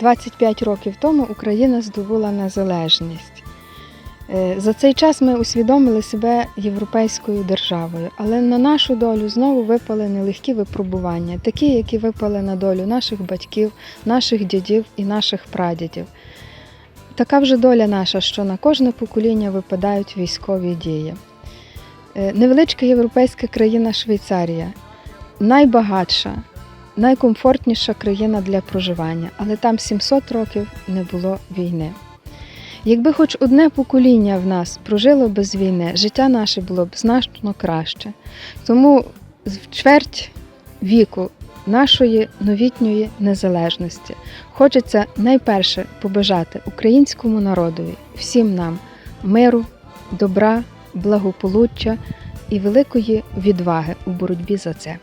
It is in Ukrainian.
25 років тому Україна здобула незалежність. Е, За цей час ми усвідомили себе європейською державою, але на нашу долю знову випали нелегкі випробування, такі, які випали на долю наших батьків, наших дідів і наших прадідів. Така вже доля наша, що на кожне покоління випадають військові дії. Е, Невеличка європейська країна Швейцарія найбагатша, найкомфортніша країна для проживання, але там 700 років не було війни. Якби хоч одне покоління в нас прожило без війни, життя наше було б значно краще. Тому в чверть віку нашої новітньої незалежності хочеться найперше побажати українському народові, всім нам миру, добра, благополуччя і великої відваги у боротьбі за це.